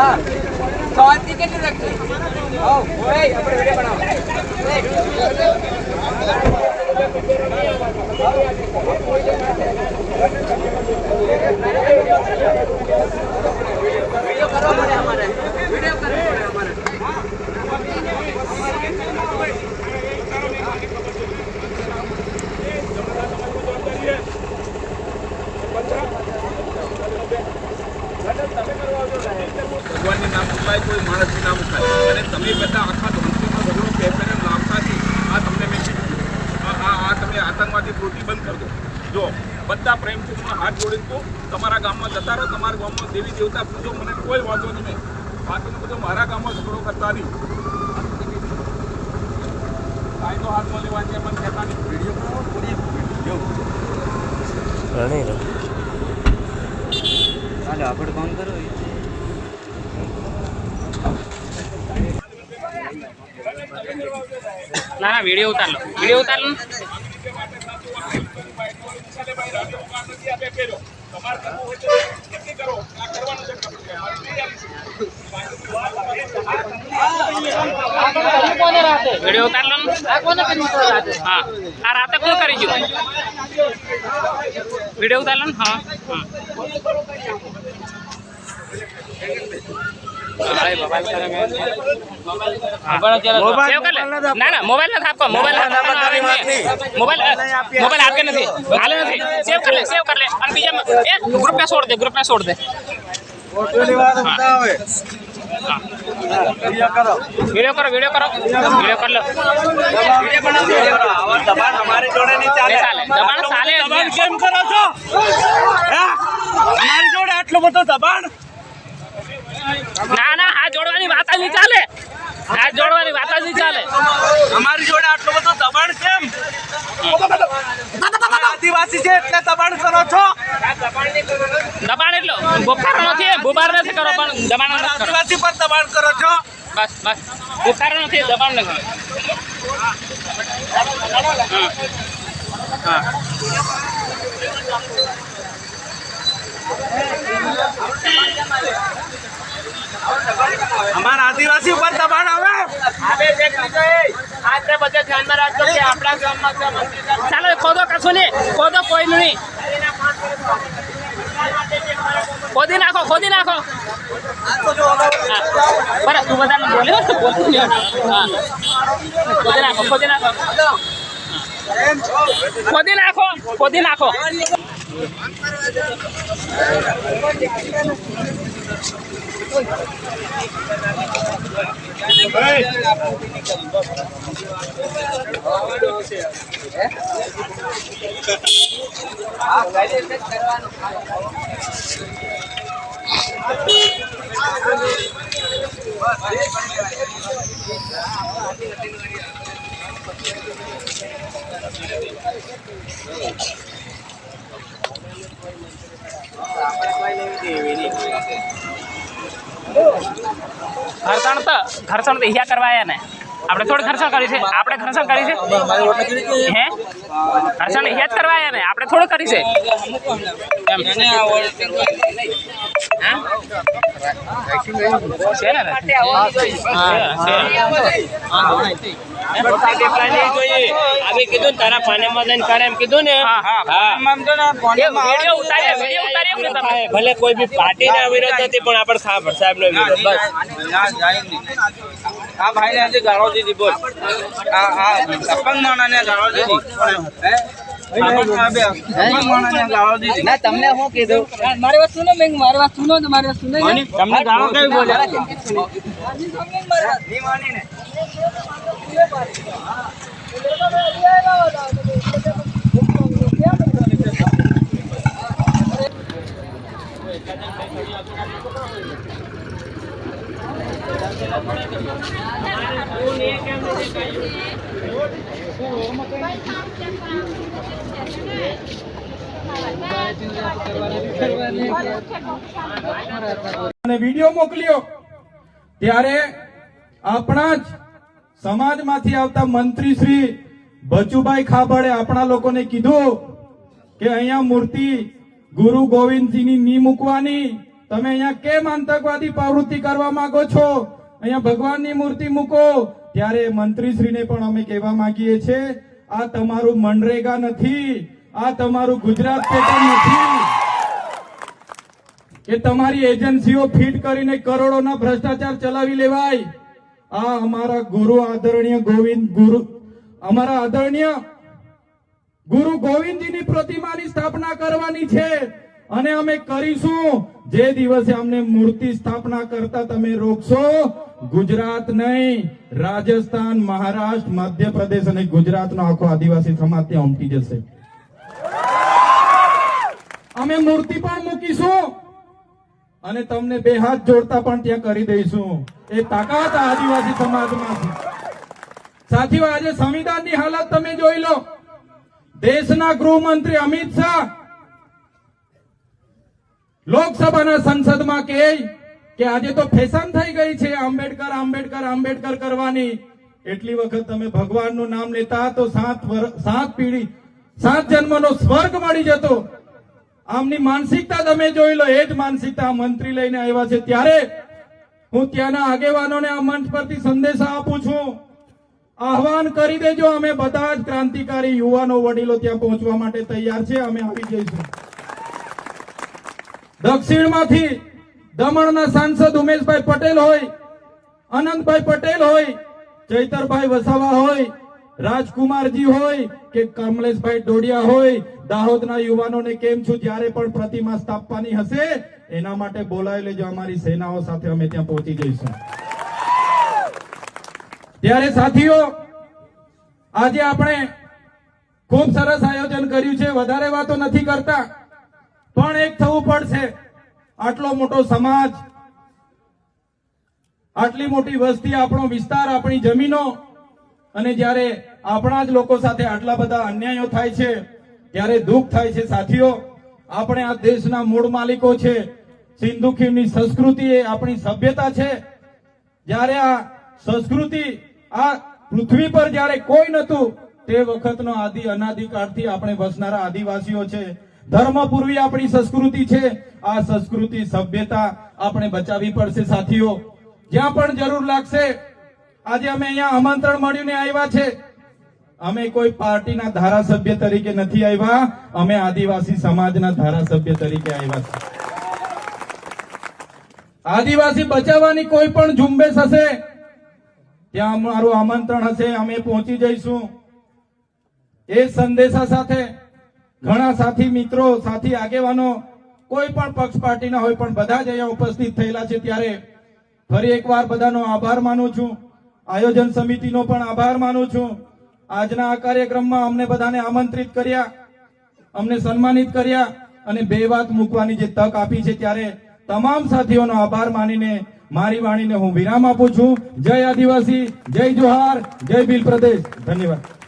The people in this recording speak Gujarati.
હા. શાંતિ કેટલી રાખી. હો ઓય આપણે વિડિયો બનાવો. વિડિયો કરવો પડે અમારે વિડિયો કરવો પડે અમારે ભગવાનની નામ મુકાય કોઈ માણસની નામ મુકાય. અને તમે બધા આખા ધોનસીમાં ઝઘડો પેપરને લાવતાથી આ તમને મેં કીધું. આ તમે આતંકવાદી પ્રવૃત્તિ બંધ કરી દો. જો બધા પ્રેમથી તમને હાથ જોડી દો તમારા ગામમાં જતા રહો તમારા ગામમાં દેવી દેવતા પૂજો મને કોઈ વાંધો નહીં બાકીનો બધો મારા ગામમાં ઝઘડો કરતા નહીં. કાયદો હાથમાં લેવા છે મને કહેતા નહીં. વીડિયો હાલો આપણે ફોન કરો. ના ના, વીડિયો ઉતાર લો. વીડિયો ઉતાર લો. વીડિયો ઉતાર લો. હા. આ રાતે કોણ કરી વીડિયો ઉતાર હા. હા. ના ના મોબાઈલ નથી આપવા મોબાઈલ. મોબાઈલ મોબાઈલ આપકે નથી હાલે નથી સેવ કર લે સેવ કર લે અને બીજા એ ગ્રુપ ને છોડ દે ગ્રુપ ને છોડ દે વીડિયો કરો વીડિયો કરો વીડિયો કર લો અમારી જોડે નહીં ચાલે ચાલે દબાણ ચાલે દબાણ કેમ કરો છો અમારી જોડે આટલું બધું દબાણ ના ના હાથ જોડવાની વાત નહીં ચાલે. હાથ જોડવાની વાત જ નહીં ચાલે. અમારી જોડે આટલો બધું દબાણ કેમ? આદિવાસી છે એટલે દબાણ કરો છો? દબાણ એટલો બુખારો નથી બોબાર નથી કરો પણ દબાણ આદિવાસી પર દબાણ કરો છો? બસ બસ. બુખારો નથી દબાણ નથી. કરો હા. અમારા આદિવાસી ઉપર દબાણ આવે ચાલો ખોદો કશું નહીં. ખોદો કોઈ નહીં. ખોદી નાખો ખોદી નાખો. બરાબર તું બધાને બોલ્યો ને બોલતું નહીં. હા. ખોદી નાખો ખોદી નાખો. ખોદી નાખો ખોદી નાખો. કરવાનું ઘર્ષણ તો ઘર્ષણ તો અહીંયા કરવાયા ને. આપણે થોડું ઘર્ષણ કરી છે. આપણે ઘર્ષણ કરી છે. હે? ઘર્ષણ અહીંયા જ કરવાયા ને. આપણે થોડું કરી છે. એમ? છે ને? આવી કીધું તારા પાનેમાં જઈને કરે એમ કીધું ને. હા, હા. હા. એ વીડિયો ઉતાર્યો વીડિયો ઉતાર્યો કે તમે? ભલે કોઈ બી પાર્ટી ના વિરોધ નથી પણ આપણે સાહેબ સાહેબ નો વિરોધ બસ. આ ભાઈ ને આજે ગાળો દીધી બોલ હા હા? ને ગાળો દીધી ને તમને શું કીધું? મારી વાત સુનો મેં મારી વાત સુનો તો મારી વાત સુનો તમને ગાળો કઈ બોલ્યા? અને વીડિયો મોકલ્યો. ત્યારે આપણા જ સમાજમાંથી આવતા મંત્રી શ્રી બચુભાઈ ખાબડે આપણા લોકોને કીધું કે અહીંયા મૂર્તિ ગુરુ ગોવિંદજીની ની મૂકવાની. તમે અહીંયા કેમ આતંકવાદી પ્રવૃત્તિ કરવા માંગો છો? અહીંયા ભગવાનની મૂર્તિ મૂકો. ત્યારે મંત્રીશ્રીને પણ અમે કહેવા માંગીએ છીએ, આ તમારું મનરેગા નથી, આ તમારું ગુજરાત પેટર્ન નથી. કે તમારી એજન્સીઓ ફીટ કરીને કરોડોના ભ્રષ્ટાચાર ચલાવી લેવાય. આ અમારા ગુરુ આદરણીય ગોવિંદ ગુરુ, અમારા આદરણીય ગુરુ ગોવિંદજીની પ્રતિમાની સ્થાપના કરવાની છે. અને અમે કરીશું. જે દિવસે અમને મૂર્તિ સ્થાપના કરતા તમે રોકશો, ગુજરાત નહીં, રાજસ્થાન, મહારાષ્ટ્ર, મધ્યપ્રદેશ અને ગુજરાતનો આખો આદિવાસી સમાજ ત્યાં ઉમટી જશે. અમે મૂર્તિ પણ મૂકીશું. અને તમને બે હાથ જોડતા પણ ત્યાં કરી દઈશું. એ તાકાત આદિવાસી સમાજમાં સાથીઓ, આજે સંવિધાનની હાલત તમે જોઈ લો. દેશના ગૃહમંત્રી અમિત શાહ લોકસભાના સંસદમાં કહે કે આજે તો ફેશન થઈ ગઈ છે, આંબેડકર આંબેડકર આંબેડકર કરવાની. એટલી વખત તમે ભગવાનનું નામ લેતા તો સાત સાત પીઢી, સાત જન્મનો સ્વર્ગ મળી જતો. આમની માનસિકતા તમે જોઈ લો, એ જ માનસિકતા મંત્રી લઈને આવ્યા છે. ત્યારે હું ત્યાંના આગેવાનોને આ મંચ પરથી સંદેશા આપું છું. આહવાન કરી દેજો, અમે બધા જ ક્રાંતિકારી યુવાનો વડીલો ત્યાં પહોંચવા માટે તૈયાર છે, અમે આવી જઈશું. દક્ષિણમાંથી દમણના સાંસદ ઉમેશભાઈ પટેલ હોય, અનંતભાઈ પટેલ હોય, ચૈતરભાઈ વસાવા હોય રાજકુમારજી હોય કે કમલેશભાઈ ડોડિયા હોય, દાહોદના યુવાનોને કેમ છું, જ્યારે પણ પ્રતિમા સ્થાપવાની હશે, એના માટે બોલાવી લેજો, અમારી સેનાઓ સાથે અમે ત્યાં પહોંચી જઈશું. ત્યારે સાથીઓ, આજે આપણે ખૂબ સરસ આયોજન કર્યું છે, વધારે વાતો નથી કરતા, પણ એક થવું પડશે. આટલો મોટો સમાજ, આટલી મોટી વસ્તી, આપણો વિસ્તાર, આપણી જમીનો અને જ્યારે આપણા જ લોકો સાથે આટલા બધા અન્યાયો થાય છે, ત્યારે દુઃખ થાય છે. સાથીઓ, આપણે આ દેશના મૂળ માલિકો છે. સિંધુ ખીણની સંસ્કૃતિ એ આપણી સભ્યતા છે. જ્યારે આ સંસ્કૃતિ આ પૃથ્વી પર જ્યારે કોઈ નતું તે વખતનો આદિ અનાદિકાળથી આપણે વસનારા આદિવાસીઓ છે. ધર્મપૂર્વી આપણી સંસ્કૃતિ છે. આ સંસ્કૃતિ સભ્યતા આપણે બચાવવી પડશે. સાથીઓ, જ્યાં પણ જરૂર લાગશે આજે અમે અહીંયા આમંત્રણ મળીને આવ્યા છે. અમે કોઈ પાર્ટીના ધારાસભ્ય તરીકે નથી આવ્યા. અમે આદિવાસી સમાજના ધારાસભ્ય તરીકે આવ્યા છે આદિવાસી બચાવવાની કોઈ પણ ઝુંબેશ હશે, ત્યાં અમારું આમંત્રણ હશે, અમે પહોંચી જઈશું. એ સંદેશા સાથે ઘણા સાથી મિત્રો, સાથી આગેવાનો, કોઈ પણ પક્ષ પાર્ટીના હોય પણ બધા જ અહીંયા ઉપસ્થિત થયેલા છે ત્યારે ફરી એકવાર બધાનો આભાર માનું છું. આયોજન સમિતિનો પણ આભાર માનું છું. આજના આ કાર્યક્રમમાં અમને બધાને આમંત્રિત કર્યા, અમને સન્માનિત કર્યા અને બે વાત મૂકવાની જે તક આપી છે ત્યારે તમામ સાથીઓનો આભાર માનીને મારી વાણીને હું વિરામ આપું છું. જય આદિવાસી, જય જોહાર, જય ભીલ પ્રદેશ. ધન્યવાદ.